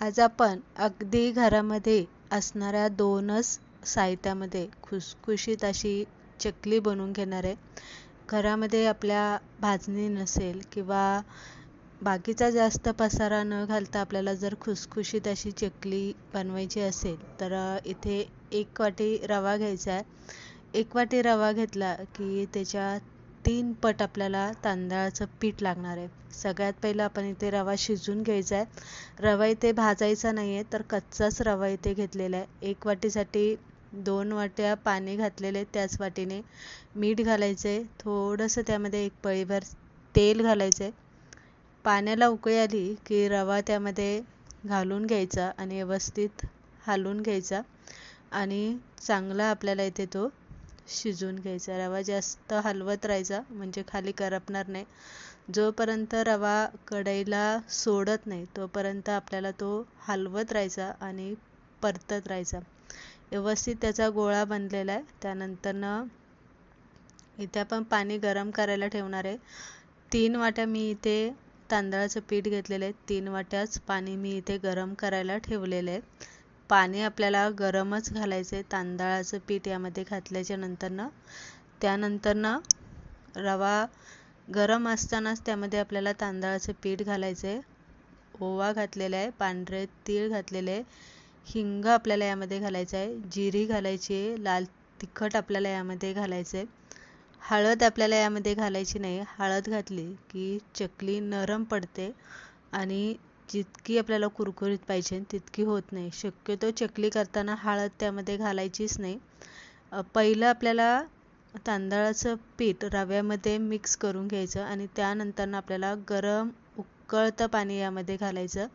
आज आपण अगदी घरामध्ये असणाऱ्या दोनच साहित्यामध्ये खुसखुशीत अशी चकली बनवून घेणार आहे. घरामध्ये आपल्या भाजणी नसेल किंवा बाकीचा जास्त पसारा न घालता आपल्याला जर खुसखुशीत अशी चकली बनवायची असेल तर इथे एक वाटी रवा घ्यायचा आहे. एक वाटी रवा घेतला की त्याच्यात तीन पट आपल्याला तांदळाचं पीठ लागणार आहे. सगळ्यात पहिलं आपण इथे रवा शिजून घ्यायचा आहे. रवा इथे भाजायचा नाही आहे तर कच्चाच रवा इथे घेतलेला आहे. एक वाटीसाठी दोन वाट्या पाणी घातलेले त्याच वाटीने. मीठ घालायचं आहे थोडंसं त्यामध्ये एक पळीभर तेल घालायचं आहे पाण्याला उकळी आली की रवा त्यामध्ये घालून घ्यायचा आणि व्यवस्थित हलवून घ्यायचा. आणि चांगला आपल्याला इथे तो शिजवून घ्यायचा. रवा जास्त हलवत राहायचा म्हणजे खाली करपणार नाही. जोपर्यंत रवा कढईला सोडत नाही तोपर्यंत आपल्याला तो हलवत राहायचा आणि परतत राहायचा. व्यवस्थित त्याचा गोळा बनलेला आहे. त्यानंतरनं इथे आपण पाणी गरम करायला ठेवणार आहे. तीन वाट्या मी इथे तांदळाचं पीठ घेतलेलं आहे. तीन वाट्याच पाणी मी इथे गरम करायला ठेवलेलं आहे. पाणी आपल्याला गरमच घालायचं आहे तांदळाचं पीठ यामध्ये घातल्याच्या नंतरनं त्यानंतरनं रवा गरम असतानाच त्यामध्ये आपल्याला तांदळाचं पीठ घालायचं आहे ओवा घातलेला आहे पांढरे तीळ घातलेले आहे हिंग आपल्याला यामध्ये घालायचं आहे जिरी घालायची आहे लाल तिखट आपल्याला यामध्ये घालायचं आहे हळद आपल्याला यामध्ये घालायची नाही हळद घातली की चकली नरम पडते आणि जितकी आपल्याला कुरकुरीत पाहिजे तितकी होत नाही. शक्यतो चकली करताना हळद त्यामध्ये घालायचीच नाही. पहिलं आपल्याला तांदळाचं पीठ रव्यामध्ये मिक्स करून घ्यायचं आणि त्यानंतरनं आपल्याला गरम उकळतं पाणी यामध्ये घालायचं.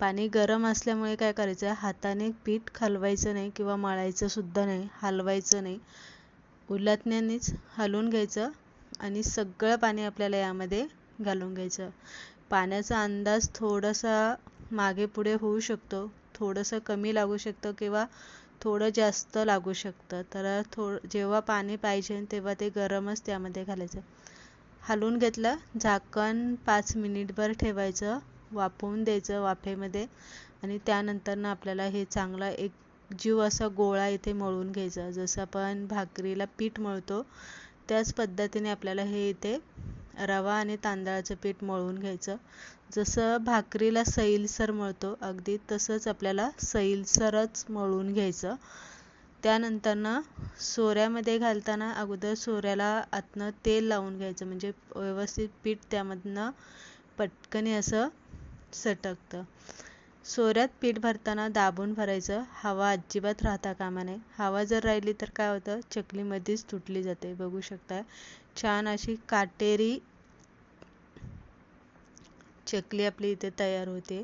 पाणी गरम असल्यामुळे काय करायचं? हाताने पीठ खालवायचं नाही किंवा मळायचं सुद्धा नाही हलवायचं नाही. उलटण्यानेच हलवून घ्यायचं आणि सगळं पाणी आपल्याला यामध्ये घालून घ्यायचं. पाण्याचा अंदाज थोडासा मागे पुढे होऊ शकतो. थोडंसं कमी लागू शकतं किंवा थोडं जास्त लागू शकतं. तर थो जेव्हा पाणी पाहिजे तेव्हा ते गरमच त्यामध्ये घालायचं. हलवून घेतलं झाकण पाच मिनिटभर ठेवायचं वाफवून द्यायचं वाफेमध्ये आणि त्यानंतरनं आपल्याला हे चांगला एक जीव असा गोळा इथे मळून घ्यायचा. जसं आपण भाकरीला पीठ मळतो त्याच पद्धतीने आपल्याला हे इथे रवा आणि तांदळाचं पीठ मळून घ्यायचं. जसं भाकरीला सैलसर मळतो अगदी तसंच आपल्याला सैलसरच मळून घ्यायचं. त्यानंतरनं सोऱ्यामध्ये घालताना अगोदर सोऱ्याला आतनं तेल लावून घ्यायचं म्हणजे व्यवस्थित पीठ त्यामधनं पटकन असं सटकतं. सोऱ्यात पीठ भरताना दाबून भरायचं. हवा अजिबात राहता कामा नये. हवा जर राहिली तर काय होतं? चकली मध्येच तुटली जाते. बघू शकता छान अशी काटेरी चकली आपली इथे तयार होते.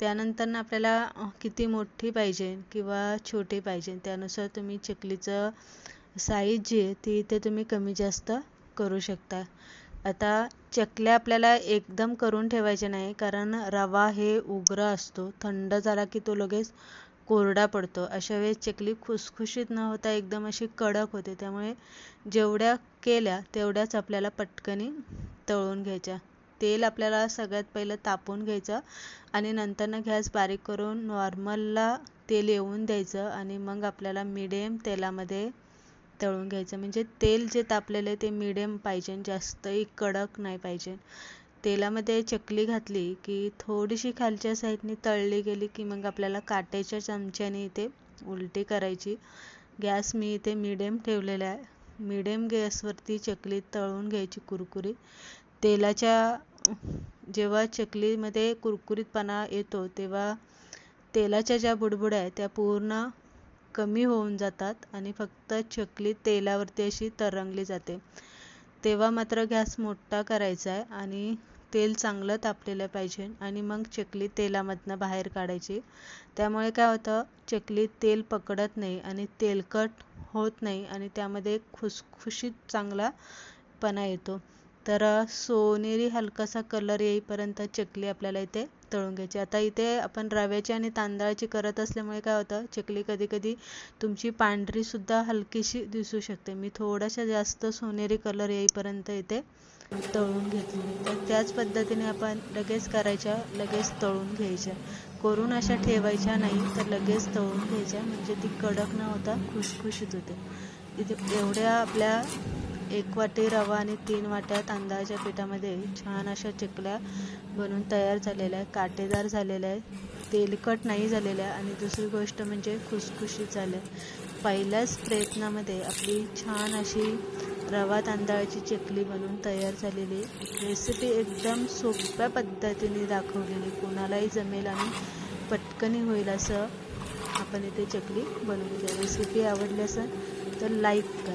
त्यानंतर आपल्याला किती मोठी पाहिजे किंवा छोटी पाहिजे त्यानुसार तुम्ही चकलीचं साईज जी आहे ती इथे तुम्ही कमी जास्त करू शकता. आता चकल्या आपल्याला एकदम करून ठेवायचे नाही कारण रवा हे उग्र असतो. थंड झाला की तो लगेच कोरडा पडतो. अशा वेळेस चकली खुसखुशीत न होता एकदम अशी कडक होते. त्यामुळे जेवढ्या केल्या तेवढ्याच आपल्याला पटकनी तळून घ्यायच्या. तेल आपल्याला सगळ्यात पहिलं तापून घ्यायचं आणि नंतरनं गॅस बारीक करून नॉर्मलला तेल येऊन द्यायचं आणि मग आपल्याला मिडियम तेलामध्ये तळून घ्यायचं. म्हणजे तेल जे तापलेलं आहे ते मिडियम पाहिजे जास्तही कडक नाही पाहिजे. तेलामध्ये चकली घातली की थोडीशी खालच्या साईडने तळली गेली की मग आपल्याला काट्याच्या चमच्याने इथे उलटी करायची. गॅस मी इथे मिडियम ठेवलेला आहे. मिडियम गॅसवरती चकली तळून घ्यायची कुरकुरीत. तेलाच्या जेव्हा चकलीमध्ये कुरकुरीतपणा येतो तेव्हा तेलाच्या ज्या बुडबुड्या आहेत त्या पूर्ण कमी होऊन जातात आणि फक्त चकली तेलावरती अशी तरंगली जाते. तेव्हा मात्र गॅस मोठा करायचा आहे आणि तेल चांगलं तापलेलं पाहिजे आणि मग चकली तेलामधनं बाहेर काढायची. त्यामुळे काय होतं चकली तेल पकडत नाही आणि तेलकट होत नाही आणि त्यामध्ये खुसखुशीत चांगलापणा येतो. तर सोनेरी हलकासा कलर येईपर्यंत चकली आपल्याला इथे तळून घ्यायची. आता इथे आपण रव्याची आणि तांदळाची करत असल्यामुळे काय होतं चकली कधी कधी तुमची पांढरीसुद्धा हलकीशी दिसू शकते. मी थोडासा जास्त सोनेरी कलर येईपर्यंत इथे तळून घेतली तर त्याच पद्धतीने आपण लगेच करायच्या लगेच तळून घ्यायच्या. करून अशा ठेवायच्या नाही तर लगेच तळून घ्यायच्या. म्हणजे ती कडक न होता खुशखुशीत होते. इथे एवढ्या आपल्या एक वाटी रवा आणि तीन वाट्या तांदळाच्या पिठामध्ये छान अशा चकल्या बनून तयार झालेल्या आहे काटेदार झालेल्या आहे तेलकट नाही झालेल्या आणि दुसरी गोष्ट म्हणजे खुसखुशीत झाल्या पहिल्याच प्रयत्नामध्ये आपली छान अशी रवा तांदळाची चकली बनवून तयार झालेली रेसिपी एकदम सोप्या पद्धतीने दाखवलेली. कोणालाही जमेल आणि पटकनी होईल असं आपण इथे चकली बनवली रेसिपी आवडली असेल तर लाईक करा.